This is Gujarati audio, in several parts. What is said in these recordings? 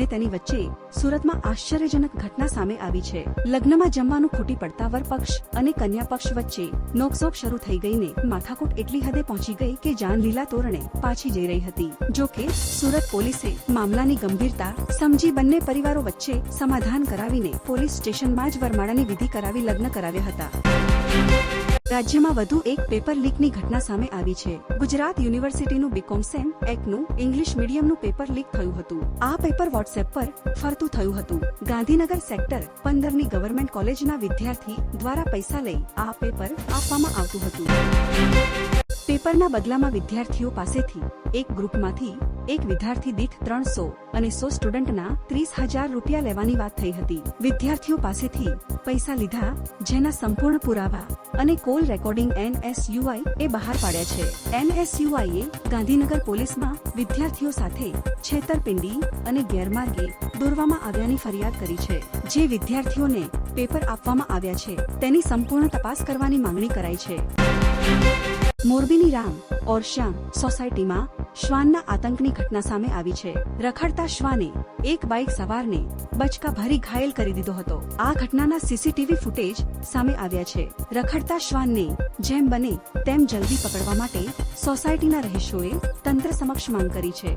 ને તેની વચ્ચે સુરતમાં આશ્ચર્યજનક ઘટના સામે આવી છે. લગ્નમાં જમવાનું ખૂટી પડતા વર પક્ષ અને કન્યા પક્ષ વચ્ચે નોકઝોક શરૂ થઈ ગઈને માથાકૂટ એટલી હદે પહોંચી ગઈ કે જાન લીલા તોરણે પાછી જઈ રહી હતી. જો કે સુરત પોલીસે મામલાની ગંભીરતા સમજી બંને પરિવારો વચ્ચે સમાધાન કરાવીને પોલીસ સ્ટેશનમાં જ વરમાળાની વિધિ કરાવી લગ્ન કરાવ્યા હતા. રાજ્યમાં વધુ એક પેપર લીકની ઘટના સામે આવી છે. ગુજરાત યુનિવર્સિટીનું બીકોમ સેમ એકનું ઇંગ્લિશ મીડિયમનું પેપર લીક થયું હતું. આ પેપર વોટ્સએપ પર ફરતું થયું હતું. ગાંધીનગર સેક્ટર પંદરની ગવર્મેન્ટ કોલેજના વિદ્યાર્થી દ્વારા પૈસા લઈ આ પેપર આપવામાં આવતું હતું. પેપરના બદલામાં વિદ્યાર્થીઓ પાસેથી એક ગ્રુપમાંથી એક વિદ્યાર્થી દીઠ ત્રણસો અને સો સ્ટુડન્ટના ત્રીસ હજાર રૂપિયા લેવાની વાત થઈ હતી. વિદ્યાર્થીઓ પાસેથી પૈસા લીધા, જેના સંપૂર્ણ પુરાવા અને કોલ રેકોર્ડિંગ એનએસયુઆઈ એ બહાર પાડ્યા છે. એનએસયુઆઈએ ગાંધીનગર પોલીસમાં વિદ્યાર્થીઓ સાથે છેતરપિંડી અને ગેરમાર્ગે દોરવામાં આવ્યાની ફરિયાદ કરી છે. જે વિદ્યાર્થીઓને પેપર આપવામાં આવ્યા છે, તેની સંપૂર્ણ તપાસ કરવાની માંગણી કરાઈ છે. મોરબીની રામ ઓર શ્યામ સોસાયટીમાં શ્વાનના આતંકની ઘટના સામે આવી છે. રખડતા શ્વાને એક બાઇક સવારને બચકા ભરી ઘાયલ કરી દીધો હતો. આ ઘટનાના સીસીટીવી ફૂટેજ સામે આવ્યા છે. રખડતા શ્વાનને જેમ બને તેમ જલ્દી પકડવા માટે સોસાયટીના રહીશોએ તંત્ર સમક્ષ માંગ કરી છે.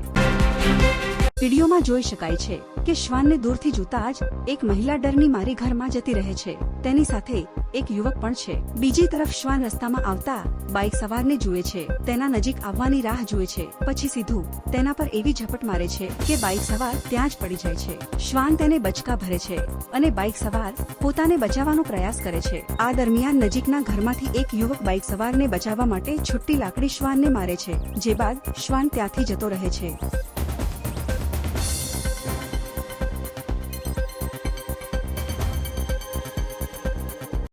વિડીયોમાં જોઈ શકાય છે કે શ્વાનને દૂરથી જોતા જ એક મહિલા ડરની મારી ઘરમાં જતી રહે છે. તેની સાથે એક યુવક પણ છે. બીજી તરફ શ્વાન રસ્તામાં આવતા બાઇક સવારને જુએ છે. તેના નજીક આવવાની રાહ જુએ છે. પછી સીધું તેના પર એવી ઝપટ મારે છે કે બાઇક સવાર ત્યાં જ પડી જાય છે. શ્વાન તેને બચકા ભરે છે અને બાઇક સવાર પોતાને બચાવવાનો પ્રયાસ કરે છે. આ દરમિયાન નજીકના ઘરમાંથી એક યુવક બાઇક સવારને બચાવવા માટે છુટ્ટી લાકડી શ્વાનને મારે છે, જે બાદ શ્વાન ત્યાંથી જતો રહે છે.